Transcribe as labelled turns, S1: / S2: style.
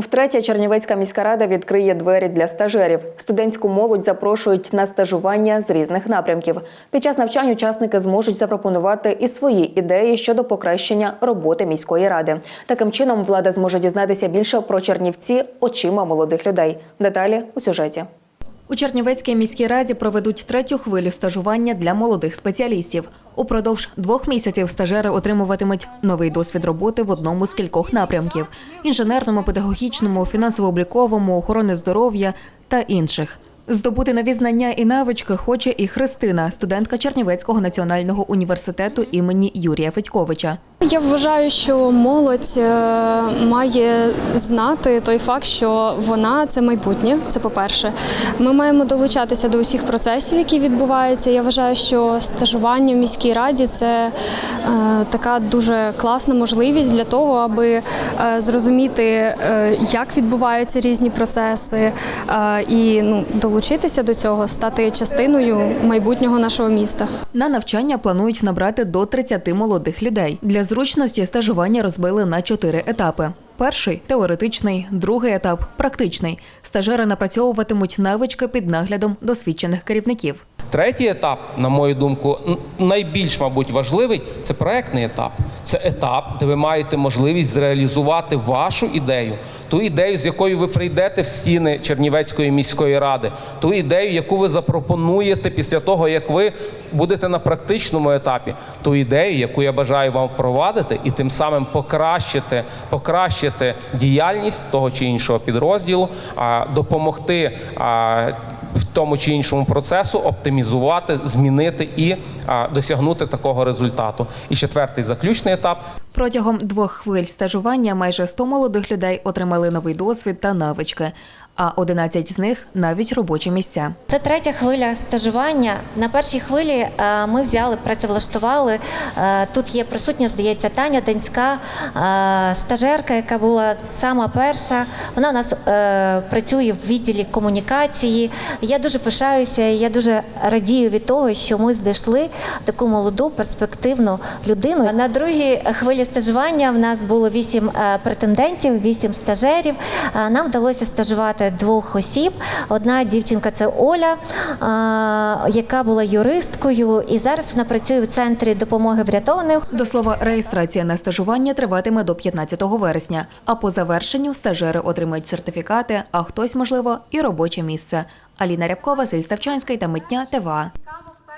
S1: Втретє, Чернівецька міська рада відкриє двері для стажерів. Студентську молодь запрошують на стажування з різних напрямків. Під час навчань учасники зможуть запропонувати і свої ідеї щодо покращення роботи міської ради. Таким чином, влада зможе дізнатися більше про Чернівці очима молодих людей. Деталі у сюжеті. У Чернівецькій міській раді проведуть третю хвилю стажування для молодих спеціалістів. Упродовж двох місяців стажери отримуватимуть новий досвід роботи в одному з кількох напрямків: інженерному, педагогічному, фінансово-обліковому, охорони здоров'я та інших. Здобути нові знання і навички хоче і Христина, студентка Чернівецького національного університету імені Юрія Федьковича.
S2: Я вважаю, що молодь е, має знати той факт, що вона це майбутнє. Це по-перше. Ми маємо долучатися до усіх процесів, які відбуваються. Я вважаю, що стажування в міській раді це е, така дуже класна можливість для того, аби е, зрозуміти, як відбуваються різні процеси, і ну, долучитися до цього, стати частиною майбутнього нашого міста.
S1: На навчання планують набрати до 30 молодих людей. Для зручності стажування розбили на чотири етапи. Перший теоретичний, другий етап практичний. Стажери напрацьовуватимуть навички під наглядом досвідчених керівників.
S3: Третій етап, на мою думку, найбільш, мабуть, важливий це проектний етап. Це етап, де ви маєте можливість зреалізувати вашу ідею, ту ідею, з якою ви прийдете в стіни Чернівецької міської ради, ту ідею, яку ви запропонуєте після того, як ви будете на практичному етапі, ту ідею, яку я бажаю вам впровадити, і тим самим покращити, покращити діяльність того чи іншого підрозділу, допомогти. Тому чи іншому процесу оптимізувати, змінити і досягнути такого результату. І четвертий заключний етап
S1: Протягом двох хвиль стажування майже 100 молодих людей отримали новий досвід та навички, а 11 з них навіть робочі місця.
S4: Це третя хвиля стажування. На першій хвилі е, ми взяли, працевлаштували. е, Тут є присутня, здається, Таня Денська, е, стажерка, яка була сама перша. Вона у нас працює в відділі комунікації. Я дуже пишаюся, і я дуже радію від того, що ми знайшли таку молоду перспективну людину. На другій хвилі стажування в нас було вісім претендентів, вісім стажерів. Нам вдалося стажувати двох осіб. Одна дівчинка це Оля, яка була юристкою, і зараз вона працює в центрі допомоги врятованих.
S1: До слова, реєстрація на стажування триватиме до 15 вересня. А по завершенню стажери отримають сертифікати, а хтось, можливо, і робоче місце. Аліна Рябкова, Сіль Ставчанський та Митня ТВА.